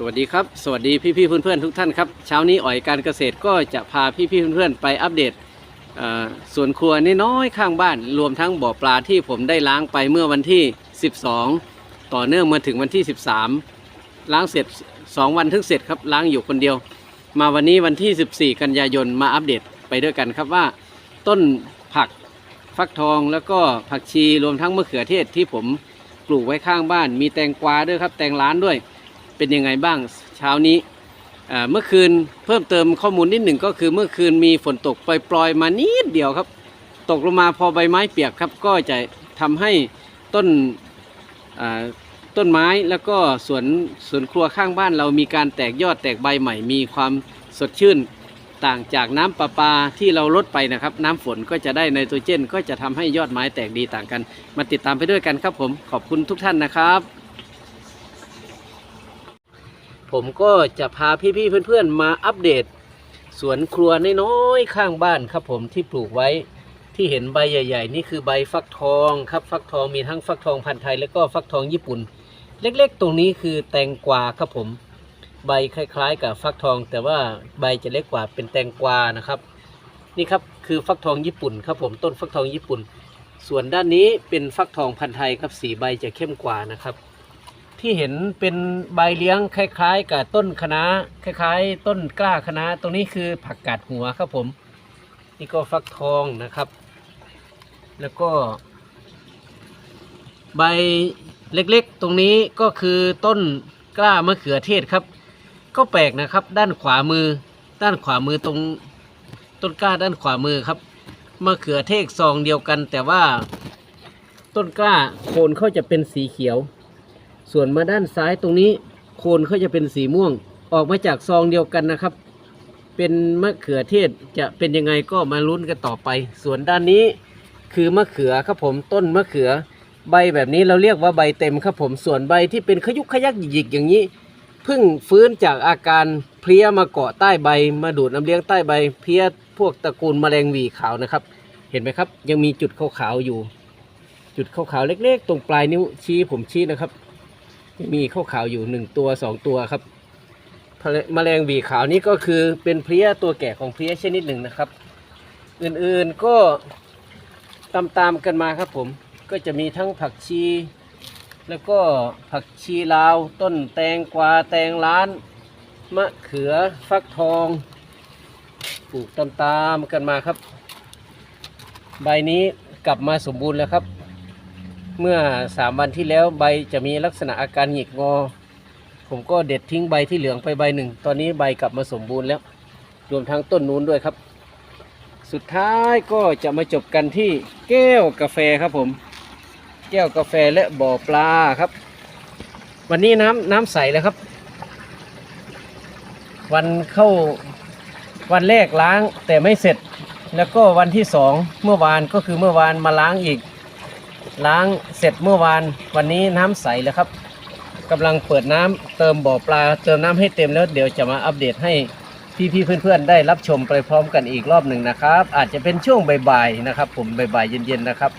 สวัสดีครับ สวัสดีพี่ๆเพื่อนๆทุกท่านครับเช้านี้อ๋อยการเกษตรก็จะพาพี่ๆเพื่อนๆไปอัปเดตเอ่อสวนครัวน้อยๆข้างบ้าน รวมทั้งบ่อปลาที่ผมได้ล้างไปเมื่อวันที่ 12 ต่อเนื่องมาถึงวันที่ 13 ล้างเสร็จ 2 วันถึงเสร็จครับล้างอยู่คนเดียว มาวันนี้วันที่ 14 กันยายนมาอัปเดตไปด้วยกันครับว่า ต้นผักฟักทองแล้วก็ผักชีรวมทั้งมะเขือเทศที่ผมปลูกไว้ข้างบ้าน มีแตงกวาด้วยครับแตงล้านด้วย เป็นยังไงบ้างเช้านี้เมื่อคืนเพิ่มเติมข้อมูลนิดหนึ่งก็คือเมื่อคืนมีฝนตกปล่อยๆมานิดเดียวครับ ตกลงมาพอใบไม้เปียกครับ ก็จะทำให้ต้นต้นไม้แล้วก็สวนสวนครัวข้างบ้านเรามีการแตกยอดแตกใบใหม่ มีความสดชื่นต่างจากน้ำประปาที่เราลดไปนะครับ น้ำฝนก็จะได้ไนโตรเจน ก็จะทำให้ยอดไม้แตกดีต่างกัน มาติดตามไปด้วยกันครับผมขอบคุณทุกท่านนะครับ ผมก็จะพาพี่ๆเพื่อนๆ มาอัปเดต สวนครัวน้อยๆข้างบ้านครับผมที่ปลูกไว้ที่เห็นใบใหญ่ ๆ นี่คือใบฟักทองครับฟักทองมีทั้งฟักทองพันธุ์ไทย แล้วก็ฟักทองญี่ปุ่น เล็กๆ ตรงนี้คือแตงกวาครับผม ใบคล้าย ๆ กับฟักทอง แต่ว่าใบจะเล็กกว่าเป็นแตงกวานะครับนี่ครับคือฟักทองญี่ปุ่นครับผมต้นฟักทองญี่ปุ่น ส่วนด้านนี้เป็นฟักทองพันธุ์ไทยครับสีใบจะเข้มกว่านะครับ ที่เห็นเป็นใบเลี้ยงคล้าย ๆ กับต้นคะน้าคล้าย ๆ ต้นกล้าคะน้าตรงนี้คือผักกาดหัวครับผม นี่ก็ฟักทองนะครับ แล้วก็ ใบเล็กๆ ตรงนี้ก็คือต้นกล้ามะเขือเทศครับ ก็แปลกนะครับ ด้านขวามือ ด้านขวามือตรงต้นกล้าด้านขวามือครับมะเขือเทศซองเดียวกัน แต่ว่าต้นกล้าโคนเขาจะเป็นสีเขียว ส่วนมาด้านซ้ายตรงนี้โคนเขาจะเป็นสีม่วง ออกมาจากซองเดียวกันนะครับ เป็นมะเขือเทศจะเป็นยังไงก็มาลุ้นกันต่อไป ส่วนด้านนี้คือมะเขือครับผมต้นมะเขือ ใบแบบนี้เราเรียกว่าใบเต็มครับผมส่วนใบที่เป็นขยุกขยักหยิกอย่างนี้เพิ่งฟื้นจากอาการเพลี้ยมาเกาะใต้ใบ มาดูดน้ำเลี้ยงใต้ใบ เพลี้ยพวกตระกูลแมลงวีขาวนะครับ เห็นไหมครับ ยังมีจุดขาวๆอยู่ จุดขาวๆเล็ก ๆ ตรงปลายนิ้วชี้ผมชี้นะครับ มีข้าวขาวอยู่หนึ่งตัวสองตัวครับแมลงหวีขาวนี้ก็คือเป็นเพลี้ยตัวแก่ของเพลี้ยชนิดหนึ่งนะครับ อื่นๆก็ตามๆกันมาครับผมก็จะมีทั้งผักชี แล้วก็ผักชีลาว ต้นแตงกวาแตงล้าน มะเขือฟักทองปลูกตามๆกันมาครับ ใบนี้กลับมาสมบูรณ์แล้วครับ เมื่อสามวันที่แล้วใบจะมีลักษณะอาการหงิกงอ ผมก็เด็ดทิ้งใบที่เหลืองไปใบหนึ่ง ตอนนี้ใบกลับมาสมบูรณ์แล้ว รวมทั้งต้นนู้นด้วยครับ สุดท้ายก็จะมาจบกันที่แก้วกาแฟครับผม แก้วกาแฟและบ่อปลาครับ วันนี้น้ำน้ำใสแล้วครับ วันเข้าวันแรกล้างแต่ไม่เสร็จ แล้วก็วันที่สองเมื่อวานก็คือเมื่อวานมาล้างอีก ล้างเสร็จเมื่อวาน วันนี้น้ำใสแล้วครับกำลังเปิดน้ำเติมบ่อปลา เติมน้ำให้เต็มแล้วเดี๋ยวจะมาอัปเดตให้พี่ๆเพื่อนๆได้รับชมไปพร้อมกันอีกรอบหนึ่งนะครับ อาจจะเป็นช่วงบ่ายๆนะครับ ผมบ่ายๆเย็นๆนะครับ